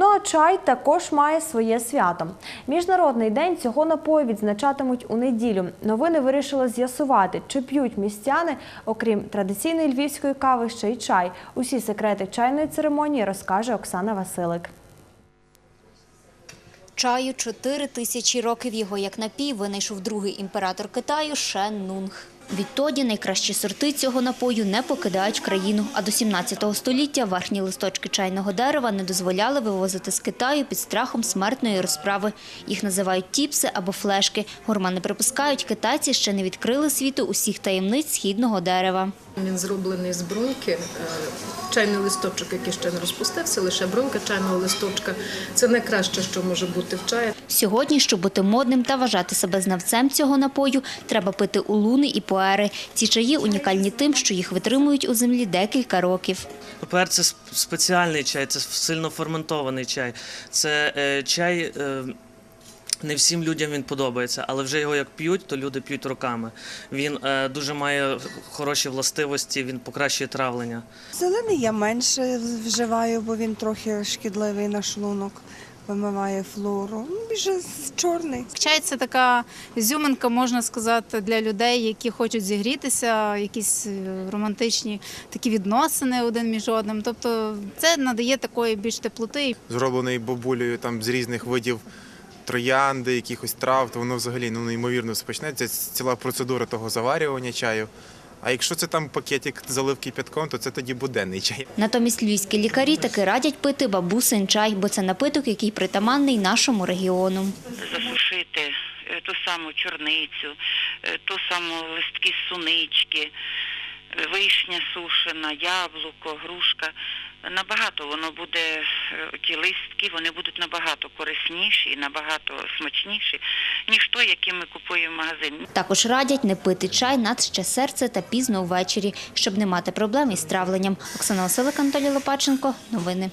Ну а чай також має своє свято. Міжнародний день цього напою відзначатимуть у неділю. Новини вирішили з'ясувати, чи п'ють містяни, окрім традиційної львівської кави, ще й чай. Усі секрети чайної церемонії розкаже Оксана Василик. Чаю 4 тисячі років його як напій винайшов другий імператор Китаю Шен Нунг. Відтоді найкращі сорти цього напою не покидають країну. А до 17 століття верхні листочки чайного дерева не дозволяли вивозити з Китаю під страхом смертної розправи. Їх називають тіпси або флешки. Гурмани припускають, китайці ще не відкрили світу усіх таємниць східного дерева. Він зроблений з бруньки. Е, Чайний листочок, який ще не розпустився, лише брунька чайного листочка. Це найкраще, що може бути в чаї. Сьогодні, щоб бути модним та вважати себе знавцем цього напою, треба пити улуни і поери. Ці чаї унікальні тим, що їх витримують у землі декілька років. Пер це спеціальний чай, це сильно ферментований чай. Це е, чай. Е, не всім людям він подобається, але вже його як п'ють, то люди п'ють роками. Він е, дуже має хороші властивості, він покращує травлення. Зелений я менше вживаю, бо він трохи шкідливий на шлунок, вимиває флору. Ну, Більше з- чорний. Чай це така зюминка, можна сказати, для людей, які хочуть зігрітися, якісь е, романтичні такі відносини один між одним. Тобто це надає такої більш теплоти. зроблений бабулею там з різних видів троянди, якихось трав, то воно взагалі ну, неймовірно. Це ціла процедура того заварювання чаю. А якщо це там пакетик залив кипятком, то це тоді буденний чай. Натомість львівські лікарі таки радять пити бабусин чай, бо це напиток, який притаманний нашому регіону. засушити е, ту саму чорницю, е, ту саму листки сунички, е, вишня сушена, яблуко, грушка. Набагато воно буде, ті листки, вони будуть набагато корисніші і набагато смачніші, ніж той, який ми купуємо в магазині. Також радять не пити чай над ще серце та пізно ввечері, щоб не мати проблем із травленням. Оксана Василик, Антоні Лопаченко. Новини.